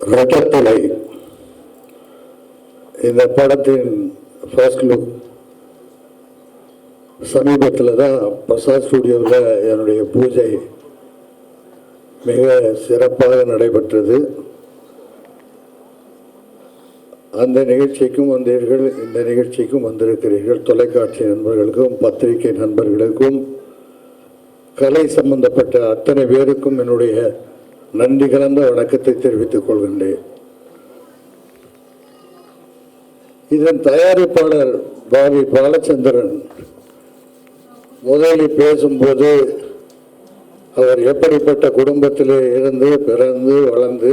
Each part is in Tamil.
ரெட்டத்தலை இந்த படத்தின் ஃபர்ஸ்ட் லுக் சமீபத்தில் தான் பிரசாத் ஸ்டுடியோவில் என்னுடைய பூஜை மிக சிறப்பாக நடைபெற்றது. அந்த நிகழ்ச்சிக்கும் வந்தீர்கள் இந்த நிகழ்ச்சிக்கும் வந்திருக்கிறீர்கள். தொலைக்காட்சி நண்பர்களுக்கும் பத்திரிகை நண்பர்களுக்கும் கலை சம்பந்தப்பட்ட அத்தனை பேருக்கும் என்னுடைய நன்றி கலந்த வணக்கத்தை தெரிவித்துக் கொள்கின்றேன். இதன் தயாரிப்பாளர் பாபி பாலச்சந்திரன் முதலில் பேசும்போது அவர் எப்படிப்பட்ட குடும்பத்திலே இருந்து பிறந்து வளர்ந்து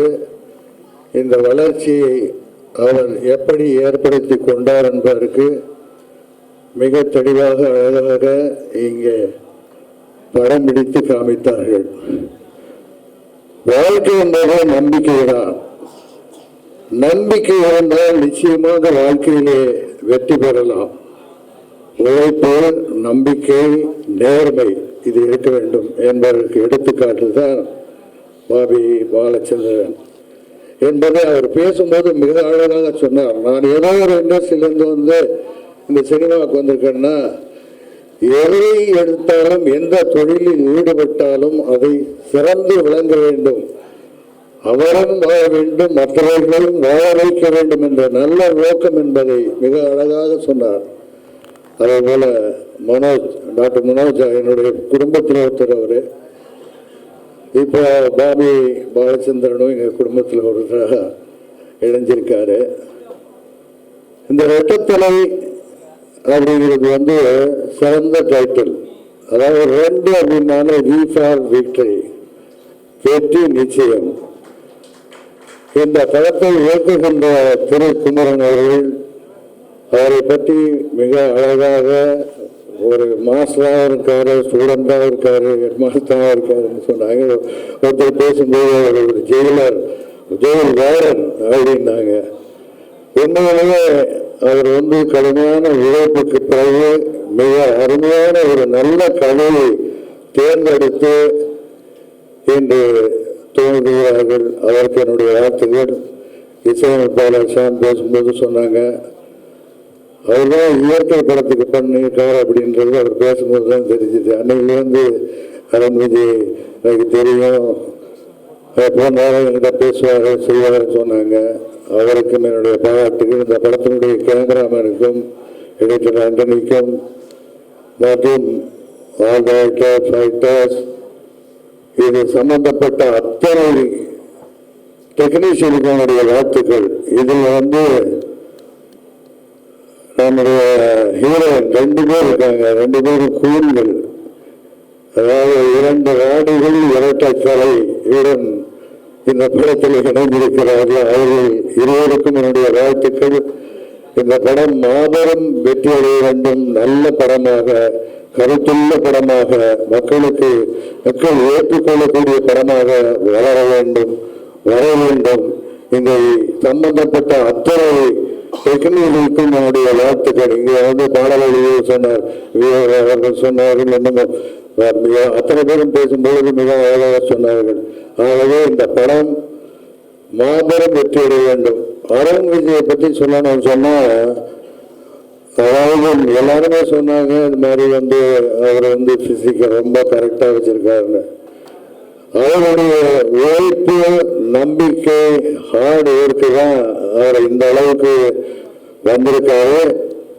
இந்த வளர்ச்சியை அவர் எப்படி ஏற்படுத்தி கொண்டார் என்பதற்கு மிக தெளிவாக அழகாக இங்கே படம் பிடித்து காமித்தார்கள். வாழ்க்கை என்பது நம்பிக்கைதான். நம்பிக்கை இருந்தால் நிச்சயமாக வாழ்க்கையிலே வெற்றி பெறலாம். உழைப்பு நம்பிக்கை நேர்மை இது இருக்க வேண்டும் என்பதற்கு எடுத்துக்காட்டு தான் பாபி பாலச்சந்திரன். என்பதை அவர் பேசும்போது மிக அழகாக சொன்னார். நான் ஏதோ ஒரு இண்டஸ்ட்ரியிலேருந்து வந்து இந்த சினிமாவுக்கு வந்திருக்கேன்னா எதை எடுத்தாலும் எந்த தொழிலில் ஈடுபட்டாலும் அதை சிறந்து விளங்க வேண்டும். அவரும் வாழ வேண்டும் மற்றவர்களும் வாழ வைக்க வேண்டும் என்ற நல்ல நோக்கம் என்பதை மிக அழகாக சொன்னார். அதே போல மனோஜ் டாக்டர் மனோஜ் என்னுடைய குடும்பத்தில் ஒருத்தர் அவர். இப்போ பாபி பாலச்சந்திரனும் எங்கள் குடும்பத்தில் ஒருத்தராக இணைஞ்சிருக்காரு. இந்த வெட்டத்தலை அப்படிங்கிறது வந்து சிறந்த டைட்டில் அதாவது ரெண்டு அப்படின்னாலே வி ஃபார் விக்டரி வெற்றி நிச்சயம். இந்த படத்தை இயக்குகின்ற திரு குமரன் அவர்கள் அவரை பற்றி மிக அழகாக ஒரு மாஸ்டராக இருக்காரு ஸ்டூடெண்டாக இருக்காரு ஹெட்மாஸ்டராக இருக்காருன்னு சொன்னாங்க. ஒருத்தர் பேசும்போது அவர் ஒரு ஜெயிலர் ஜெயில் வேடன் அப்படின்னாங்க. உண்மையிலேயே அவர் வந்து கடுமையான உழைப்புக்கு பிறகு மிக அருமையான ஒரு நல்ல கலையை தேர்ந்தெடுத்து இன்று தோன்றுகிறார்கள் அதற்கு என்னுடைய வாழ்த்துக்கள். இசையமைப்பாளர் ஷான் பேசும்போது சொன்னாங்க. அவர்தான் இயற்கை படத்துக்கு பண்ணியிருக்கார் அப்படின்றது அவர் பேசும்போது தான் தெரிஞ்சுது. அன்னையிலேருந்து அருண் எனக்கு தெரியும். போனாலும் என்கிட்ட பேசுவார் செய்வார் சொன்னாங்க. அவருக்கும் என்னுடைய பாராட்டுகள். இந்த படத்தினுடைய கேமராமேனுக்கும் இடைச்சல் ஆண்டனிக்கும் மற்றும் ஆல் டைரக்டர் ஃபைட்டர்ஸ் இது சம்பந்தப்பட்ட அத்தனை டெக்னீஷியனுக்கானுடைய வாழ்த்துக்கள். இதில் வந்து நம்முடைய ஹீரோ ரெண்டு பேர் இருக்காங்க. ரெண்டு பேரும் கூண்கள் அதாவது இரண்டு ஆடுகள் இரட்டை தலை இந்த படத்தில் இணைந்திருக்கிறார்கள் அவர்கள் இருவருக்கும் என்னுடைய வாழ்த்துக்கள். இந்த படம் மாபெரும் வெற்றி அடைய வேண்டும். நல்ல படமாக கருத்துள்ள படமாக மக்களுக்கு மக்கள் ஏற்றுக்கொள்ளக்கூடிய படமாக வளர வேண்டும். வர வேண்டும். இந்த சம்பந்தப்பட்ட அத்தனை டெக்னிகளுக்கும் என்னுடைய வாழ்த்துக்கள். இங்கே வந்து பாடல்கள் சொன்னார் வீரர் அவர்கள் சொன்னார்கள் என்னமோ மிக அத்தனை பேரும் பேசும்பொழுது மிக அழகாக சொன்னார்கள். ஆகவே இந்த படம் மாபெரும் வெற்றி அடைய வேண்டும். அருண் விஜயை பற்றி சொல்லணும்னு சொன்னால் அதாவது எல்லாருமே சொன்னாங்க இது மாதிரி வந்து அவர் வந்து பிசிக்கை ரொம்ப கரெக்டாக வச்சுருக்காருன்னு. அவருடைய உழைப்பு நம்பிக்கை ஹார்ட் ஒர்க்கு தான் அவரை இந்த அளவுக்கு வந்திருக்காரு.